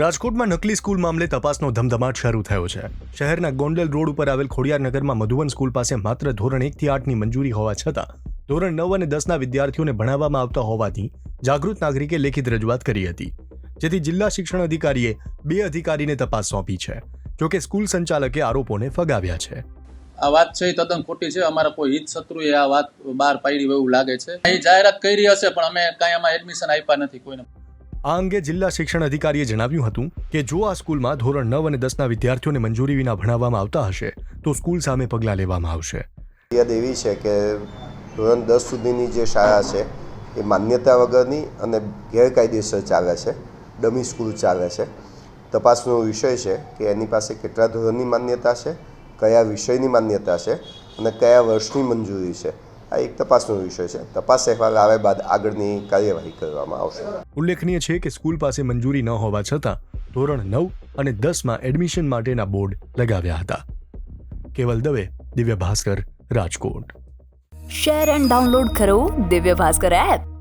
રાજકોટમાં નકલી સ્કૂલ મામલે તપાસનો ધમધમાટ શરૂ થયો છે. શહેરના ગોંડલ રોડ ઉપર આવેલ ખોડિયારનગરમાં મધુવન સ્કૂલ પાસે માત્ર ધોરણ એકથી આઠની મંજૂરી હોવા છતાં, ધોરણ નવ અને દસના વિદ્યાર્થીઓને ભણાવવામાં આવતા હોવાથી જાગૃત નાગરિકે લેખિત રજૂઆત કરી હતી. જેથી જિલ્લા શિક્ષણ અધિકારીએ બે અધિકારીને તપાસ સોંપી છે જોકે સ્કૂલ સંચાલકે આરોપોને ફગાવ્યા છે. આ વાત છે એ તદ્દન ખોટી છે. અમારા કોઈ હિત શત્રુએ આ વાત બહાર પાડી એવું લાગે છે. અહીં જાહેરાત કરી હશે, પણ અમે કાંઈ આમાં એડમિશન આપ્યા નથી કોઈને. આ અંગે જિલ્લા શિક્ષણ અધિકારીએ જણાવ્યું હતું કે જો આ સ્કૂલમાં ધોરણ નવ અને દસના વિદ્યાર્થીઓને મંજૂરી વિના ભણાવવામાં આવતા હશે, તો સ્કૂલ સામે પગલાં લેવામાં આવશે. ફરિયાદ એવી છે કે ધોરણ દસ સુધીની જે શાળા છે, એ માન્યતા વગરની અને ગેરકાયદેસર ચાલે છે, ડમી સ્કૂલ ચાલે છે. તપાસનો વિષય છે કે એની પાસે કેટલા ધોરણની માન્યતા છે, કયા વિષયની માન્યતા છે અને કયા વર્ષની મંજૂરી છે. આ એક તપાસનો વિષય છે. તપાસ અહેવાલ આવ્યા બાદ આગળની કાર્યવાહી કરવામાં આવશે. ઉલ્લેખનીય છે કે સ્કૂલ પાસે મંજૂરી ન હોવા છતાં ધોરણ નવ અને દસમાં એડમિશન માટેના બોર્ડ લગાવ્યા હતા. Keval Dave Divya Bhaskar Rajkot. Share and download કરો દિવ્ય ભાસ્કર એપ